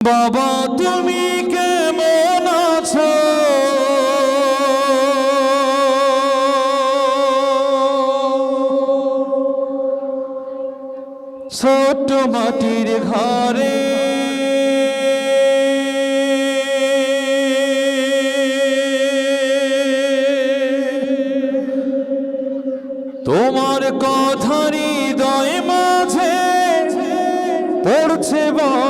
বাবা তুমি কেমন আছো? ছোট্ট মাটির ঘরে তোমার কথার হৃদয় মাঝে পড়ছে বারে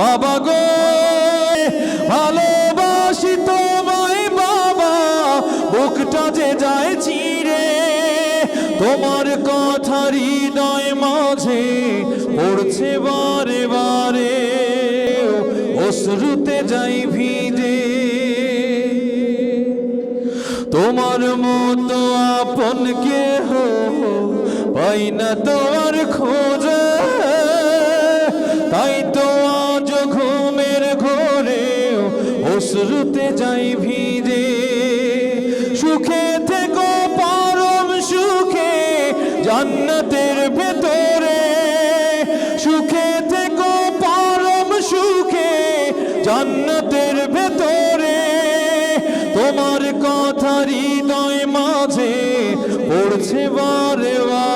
বাবা গো, ভালোবাসি তোমায় বাবা, বুকটা যে যায় চিরে, তোমার কথা হৃদয় মাঝে পড়ছে বারে বারে, অশ্রুতে যাই ভিজে। তোমার মতো আপন কেহ পাই না তোমার খোঁজে অশ্রুতে যাই ভিজে, সুখে থেকো, পরম সুখে, জান্নাতের ভেতরে। সুখে থেকো, পরম সুখে, জান্নাতের ভেতরে। তোমার কথা হৃদয় মাঝে পড়ছে বারে বারে।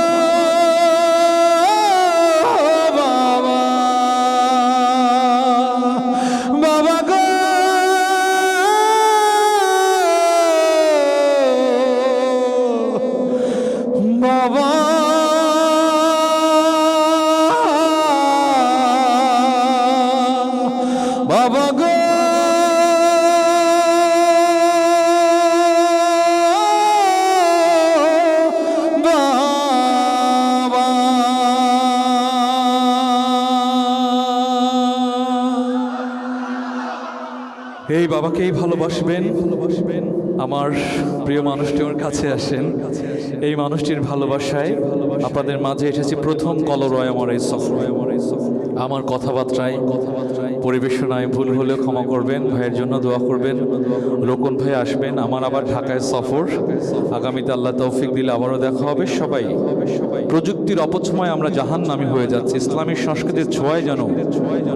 বাবা গো। এই বাবাকেই ভালোবাসবেন। ভালোবাসবেন আমার প্রিয় মানুষটি আমার কাছে আসেন। এই মানুষটির ভালোবাসায় আপনাদের মাঝে এসেছি প্রথম কলরয় আমার এই সফর। আমার কথাবার্তায় কথাবার্তায় পরিবেশনায় ভুল হলেও ক্ষমা করবেন, ভাইয়ের জন্য দোয়া করবেন। রোকন ভাই আসবেন, আমার আবার ঢাকায় সফর। আগামীতে আল্লাহ তৌফিক দিলে আবারও দেখা হবে সবাই। প্রযুক্তির অপচময় আমরা জাহান নামি হয়ে যাচ্ছি, ইসলামী সংস্কৃতির ছোঁয়ায় যেন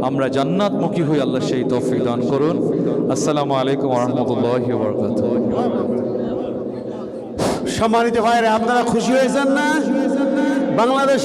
আমরা জান্নাতমুখী হয়ে আল্লাহ সেই তৌফিক দান করুন। আসসালামু আলাইকুম রহমতুল্লাহ বরকাত সম্মানিত ভাইরা আপনারা খুশি হয়েছেন না? বাংলাদেশ